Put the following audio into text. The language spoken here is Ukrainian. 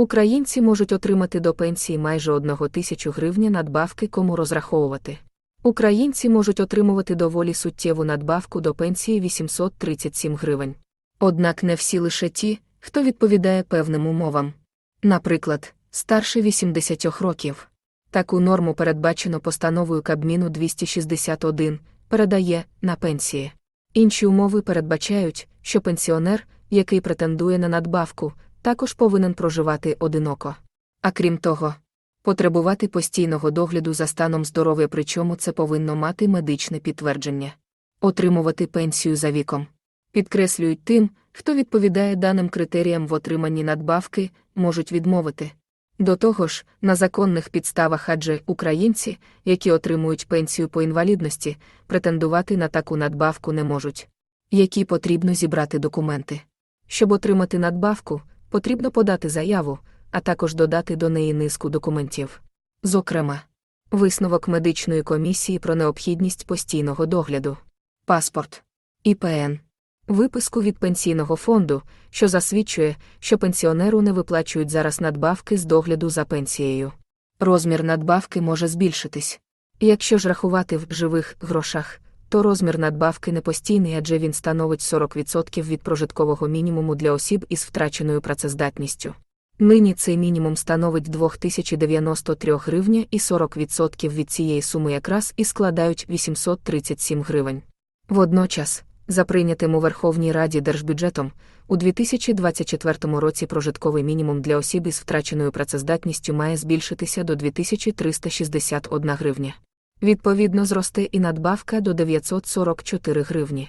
Українці можуть отримати до пенсії майже 1 тисячу гривня надбавки, кому розраховувати. Українці можуть отримувати доволі суттєву надбавку до пенсії 837 гривень. Однак не всі лише ті, хто відповідає певним умовам. Наприклад, старше 80 років. Таку норму передбачено постановою Кабміну 261, передає на пенсії. Інші умови передбачають, що пенсіонер, який претендує на надбавку, також повинен проживати одиноко. А крім того, потребувати постійного догляду за станом здоров'я, причому це повинно мати медичне підтвердження, отримувати пенсію за віком. Підкреслюють тим, хто відповідає даним критеріям в отриманні надбавки, можуть відмовити. До того ж, на законних підставах адже українці, які отримують пенсію по інвалідності, претендувати на таку надбавку не можуть. Які потрібно зібрати документи. Щоб отримати надбавку, потрібно подати заяву, а також додати до неї низку документів. Зокрема, висновок медичної комісії про необхідність постійного догляду, паспорт, ІПН, виписку від пенсійного фонду, що засвідчує, що пенсіонеру не виплачують зараз надбавки з догляду за пенсією. Розмір надбавки може збільшитись. Якщо ж рахувати в живих грошах, то розмір надбавки не постійний, адже він становить 40% від прожиткового мінімуму для осіб із втраченою працездатністю. Нині цей мінімум становить 2093 гривня і 40% від цієї суми якраз і складають 837 гривень. Водночас, за прийнятим у Верховній Раді держбюджетом, у 2024 році прожитковий мінімум для осіб із втраченою працездатністю має збільшитися до 2361 гривня. Відповідно, зросте і надбавка до 944 гривні.